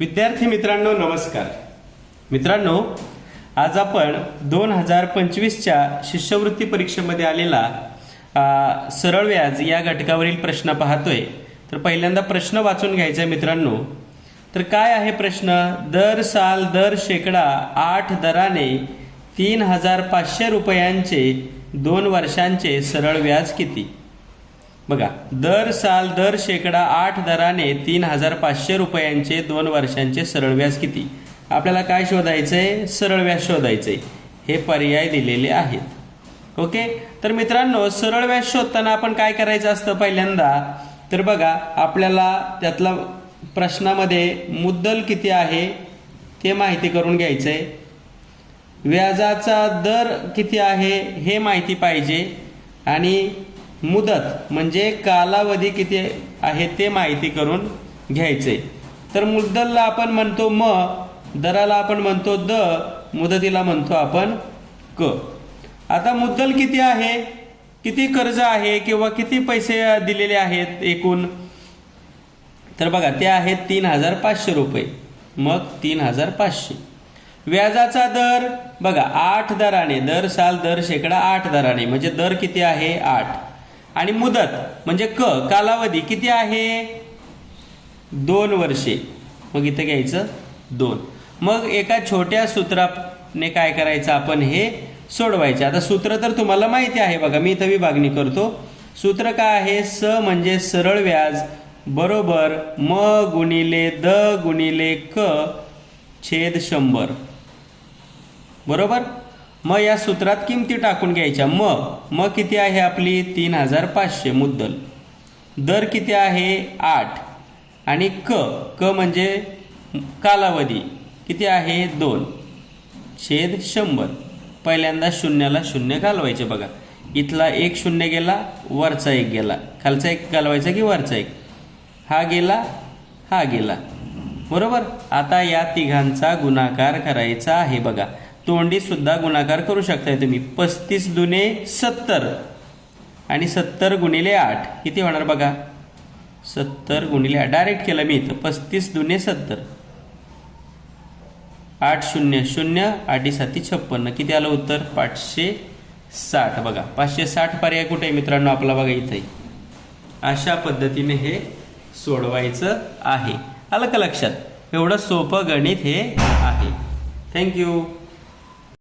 विद्यार्थी मित्रांनो नमस्कार. मित्रांनो आज आपण दोन हजार पंचवीसच्या शिष्यवृत्ती परीक्षेमध्ये आलेला सरळ व्याज या घटकावरील प्रश्न पाहतोय. तर पहिल्यांदा प्रश्न वाचून घ्यायचा आहे मित्रांनो. तर काय आहे प्रश्न? दर साल दर शेकडा आठ दराने तीन हजार पाचशे रुपयांचे दोन वर्षांचे सरळ व्याज किती? बघा दर साल दर शेकडा आठ दराने तीन हजार पाचशे रुपयांचे दोन वर्षांचे सरळ व्याज किती? आपल्याला काय शोधायचंय? सरळ व्याज शोधायचंय. हे पर्याय दिलेले आहेत. ओके? तर मित्रांनो सरळ व्याज शोधताना आपण काय करायचं असतं पहिल्यांदा? तर बघा आपल्याला त्यातला प्रश्नामध्ये मुद्दल किती आहे ते माहिती करून घ्यायचंय. व्याजाचा दर किती आहे हे माहिती पाहिजे. आणि मुदत म्हणजे कालावधी किती आहे ते माहिती करून घ्यायचे. तर मुद्दलला आपण म्हणतो म दराला आपण म्हणतो द मुदतीला म्हणतो आपण क. आता मुद्दल किती आहे? किती कर्ज आहे किंवा किती पैसे दिलेले आहेत एकूण? तर बघा ते आहेत तीन हजार पाचशे रुपये. मग तीन हजार पाचशे व्याजाचा दर बघा आठ दराने दर साल दर शेकडा आठ दराने. म्हणजे दर किती आहे? आठ. आणि मुदत म्हणजे क कालावधी किती आहे? दोन वर्षे. मग इथं घ्यायचं दोन. मग एका छोट्या सूत्राने काय करायचं आपण हे सोडवायचे. आता सूत्र तर तुम्हाला माहिती आहे बघा मी इथं विभागणी करतो. सूत्र काय आहे? स म्हणजे सरळ व्याज बरोबर म गुणिले द गुणिले क छेद शंभर. बरोबर? मग या सूत्रात किमती टाकून घ्यायच्या. म म किती आहे आपली? तीन हजार पाचशे मुद्दल. दर किती आहे? आठ. आणि क क म्हणजे कालावधी. किती आहे? दोन. छेद शंभर. पहिल्यांदा शून्याला शून्य घालवायचे बघा. इथला एक शून्य गेला वरचा एक गेला. खालचा एक घालवायचा की वरचा एक? हा गेला हा गेला. बरोबर? आता या तिघांचा गुणाकार करायचा आहे बघा. तोंडी सुद्धा गुणाकार करू शकताय तुम्ही. पस्तीस दुने सत्तर. आणि सत्तर गुणिले आठ किती होणार बघा? सत्तर गुणिले आठ. डायरेक्ट केलं मी इथं. पस्तीस दुने सत्तर. आठ शून्य शून्य आठी साती छप्पन्न. किती आलं उत्तर? पाचशे साठ. बघा पाचशे साठ पर्याय कुठे आहे मित्रांनो? आपला बघा इथे. अशा पद्धतीने हे सोडवायचं आहे. आलं का लक्षात? एवढं सोपं गणित हे आहे. थँक्यू